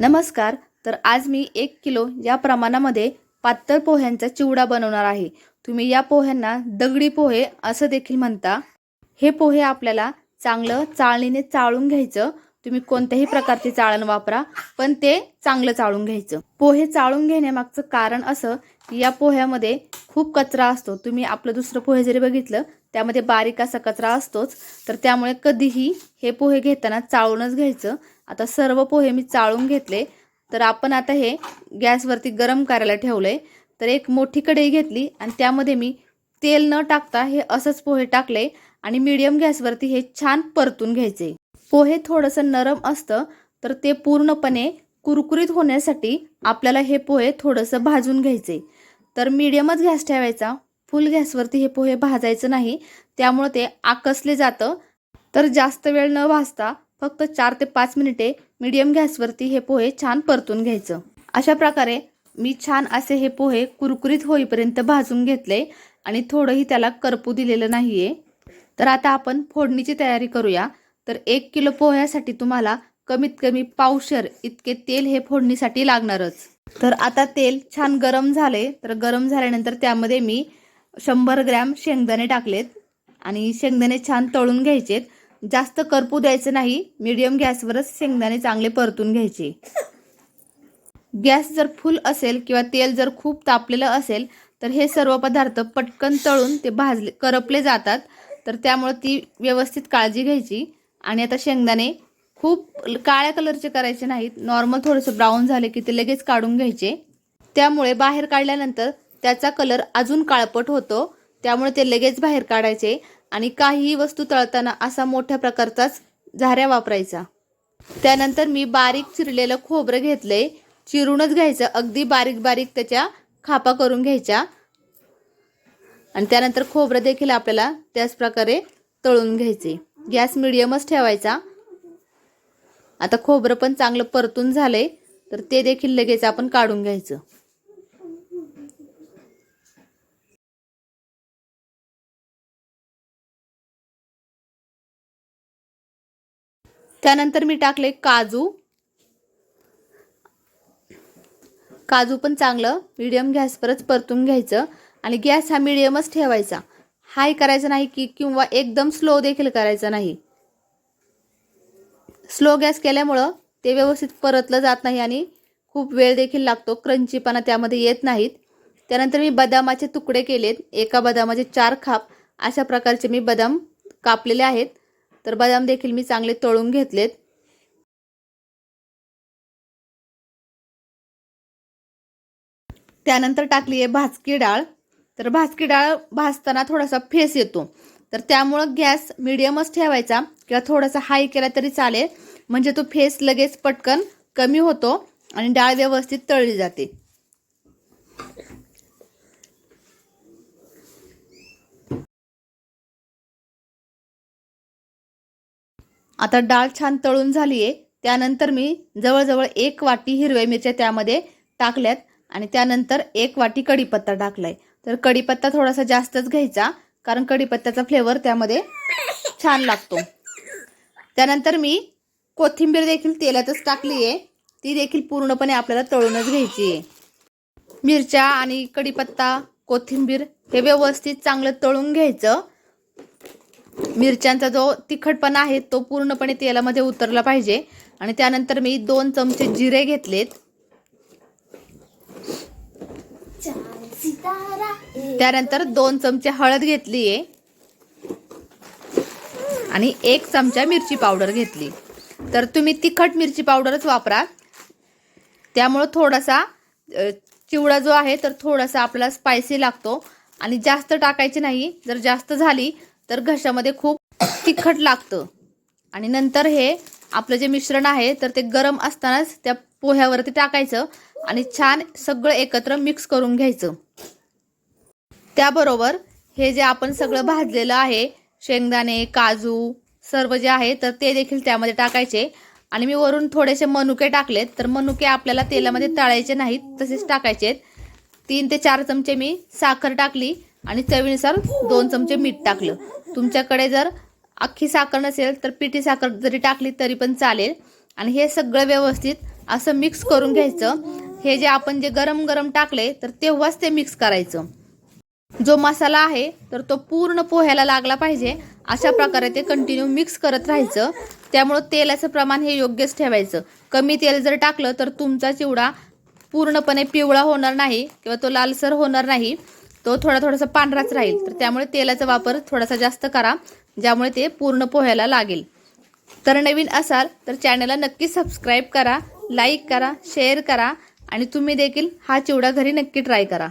नमस्कार तर आज मी एक किलो या प्रमाणामध्ये पातळ पोह्यांचा चिवडा बनवणार आहे. तुम्ही या पोह्यांना दगडी पोहे असं देखील म्हणता. हे पोहे आपल्याला चांगलं चाळणीने चाळून घ्यायचं. तुम्ही कोणत्याही प्रकारचे चाळण वापरा पण ते चांगलं चाळून घ्यायचं. पोहे चाळून घेण्यामागचं कारण असं की या पोह्यामध्ये खूप कचरा असतो. तुम्ही आपलं दुसरं पोहे जरी बघितलं त्यामध्ये बारीक असा कचरा असतोच. तर त्यामुळे कधीही हे पोहे घेताना चाळूनच घ्यायचं. आता सर्व पोहे मी चाळून घेतले. तर आपण आता हे गॅसवरती गरम करायला ठेवलंय. तर एक मोठी कढई घेतली आणि त्यामध्ये मी तेल न टाकता हे असंच पोहे टाकले आणि मीडियम गॅसवरती हे छान परतून घ्यायचे. पोहे थोडंसं नरम असतं तर ते पूर्णपणे कुरकुरीत होण्यासाठी आपल्याला हे पोहे थोडंसं भाजून घ्यायचे. तर मीडियमच गॅस ठेवायचा. फुल गॅसवरती हे पोहे भाजायचं नाही. त्यामुळं ते आकसले जातं. तर जास्त वेळ न भाजता फक्त चार ते पाच मिनिटे मीडियम गॅसवरती हे पोहे छान परतून घ्यायचं. अशा प्रकारे मी छान असे हे पोहे कुरकुरीत होईपर्यंत भाजून घेतले आणि थोडंही त्याला करपू दिलेलं नाहीये. तर आता आपण फोडणीची तयारी करूया. तर एक किलो पोह्यासाठी तुम्हाला कमीत कमी पावशर इतके तेल हे फोडणीसाठी लागणारच. तर आता तेल छान गरम झाले. तर गरम झाल्यानंतर त्यामध्ये मी शंभर ग्रॅम शेंगदाणे टाकलेत आणि शेंगदाणे छान तळून घ्यायचेत. जास्त करपू द्यायचं नाही मिडियम गॅसवरच शेंगदाणे चांगले परतून घ्यायचे. गॅस जर फुल असेल किंवा तेल जर खूप तापलेलं असेल तर हे सर्व पदार्थ पटकन तळून ते भाजले करपले जातात. तर त्यामुळे ती व्यवस्थित काळजी घ्यायची. आणि आता शेंगदाणे खूप काळ्या कलरचे करायचे नाहीत. नॉर्मल थोडंसं ब्राऊन झाले की ते लगेच काढून घ्यायचे. त्यामुळे बाहेर काढल्यानंतर त्याचा कलर अजून काळपट होतो. त्यामुळे ते लगेच बाहेर काढायचे. आणि काहीही वस्तू तळताना असा मोठ्या प्रकारचाच झाऱ्या वापरायचा. त्यानंतर मी बारीक चिरलेलं खोबरं घेतलंय चिरूनच घ्यायचं. अगदी बारीक बारीक त्याच्या खापा करून घ्यायच्या. आणि त्यानंतर खोबरं देखील आपल्याला त्याच प्रकारे तळून घ्यायचे. गॅस मिडियमच ठेवायचा. आता खोबरं पण चांगलं परतून झालंय. तर ते देखील लगेच आपण काढून घ्यायचं. त्यानंतर मी टाकले काजू. काजू पण चांगलं मीडियम गॅसवरच परतून घ्यायचं आणि गॅस हा मीडियमच ठेवायचा. हाय करायचा नाही की किंवा एकदम स्लो देखील करायचा नाही. स्लो गॅस केल्यामुळं ते व्यवस्थित परतलं जात नाही आणि खूप वेळ देखील लागतो. क्रंचीपणा त्यामध्ये येत नाहीत. त्यानंतर मी बदामाचे तुकडे केलेत. एका बदामाचे चार खाप. अशा प्रकारचे मी बदाम कापलेले आहेत. तर बदाम देखील मी चांगले तळून घेतलेत. त्यानंतर टाकली आहे भाजकी डाळ. तर भाजकी डाळ भाजताना थोडासा फेस येतो. तर त्यामुळं गॅस मिडियमच ठेवायचा किंवा थोडासा हाय केला तरी चालेल. म्हणजे तो फेस लगेच पटकन कमी होतो आणि डाळ व्यवस्थित तळली जाते. आता डाळ छान तळून झाली आहे त्यानंतर मी जवळजवळ एक वाटी हिरव्या मिरच्या त्यामध्ये टाकल्यात आणि त्यानंतर एक वाटी कढीपत्ता टाकलाय. तर कढीपत्ता थोडासा जास्तच घ्यायचा कारण कढीपत्त्याचा फ्लेवर त्यामध्ये छान लागतो. त्यानंतर मी कोथिंबीर देखील तेलातच टाकली आहे ती देखील पूर्णपणे आपल्याला तळूनच घ्यायची आहे. मिरच्या आणि कढीपत्ता कोथिंबीर हे व्यवस्थित चांगलं तळून घ्यायचं. मिरच्यांचा जो तिखटपणा आहे तो पूर्णपणे तेलामध्ये उतरला पाहिजे. आणि त्यानंतर मी दोन चमचे जिरे घेतलेत. त्यानंतर दोन चमचे हळद घेतली आहे आणि एक चमचा मिरची पावडर घेतली. तर तुम्ही तिखट मिरची पावडरच वापरा. त्यामुळं थोडासा चिवडा जो आहे तर थोडासा आपला स्पायसी लागतो. आणि जास्त टाकायची नाही. जर जास्त झाली तर घशामध्ये खूप तिखट लागतं. आणि नंतर हे आपलं जे मिश्रण आहे तर ते गरम असतानाच त्या पोह्यावरती टाकायचं आणि छान सगळं एकत्र मिक्स करून घ्यायचं. त्याबरोबर हे जे आपण सगळं भाजलेलं आहे शेंगदाणे काजू सर्व जे आहे तर ते देखील त्यामध्ये टाकायचे. आणि मी वरून थोडेसे मनुके टाकलेत तर मनुके आपल्याला तेलामध्ये तळायचे नाहीत तसेच टाकायचे तीन ते चार चमचे मी साखर टाकली. आणि चवीनुसार दोन चमचे मीठ टाकलं. तुमच्याकडे जर अख्खी साखर नसेल तर पिठी साखर जरी टाकली तरी पण चालेल. आणि हे सगळं व्यवस्थित असं मिक्स करून घ्यायचं. हे जे आपण जे गरम गरम टाकले तर तेव्हाच ते मिक्स करायचं. जो मसाला आहे तर तो पूर्ण पोह्याला लागला पाहिजे. अशा प्रकारे ते कंटिन्यू मिक्स करत राहायचं. त्यामुळं तेलाचं प्रमाण हे योग्यच ठेवायचं. कमी तेल जर टाकलं तर तुमचा चिवडा पूर्णपणे पिवळा होणार नाही किंवा तो लालसर होणार नाही. तो थोडा थोडासा पांढराच राहील. तर त्यामुळे तेलाचा वापर थोडासा जास्त करा ज्यामुळे ते पूर्ण पोह्याला लागेल. तर नवीन असाल तर चॅनलला नक्की सबस्क्राईब करा लाईक करा शेअर करा आणि तुम्ही देखील हा चिवडा घरी नक्की ट्राय करा.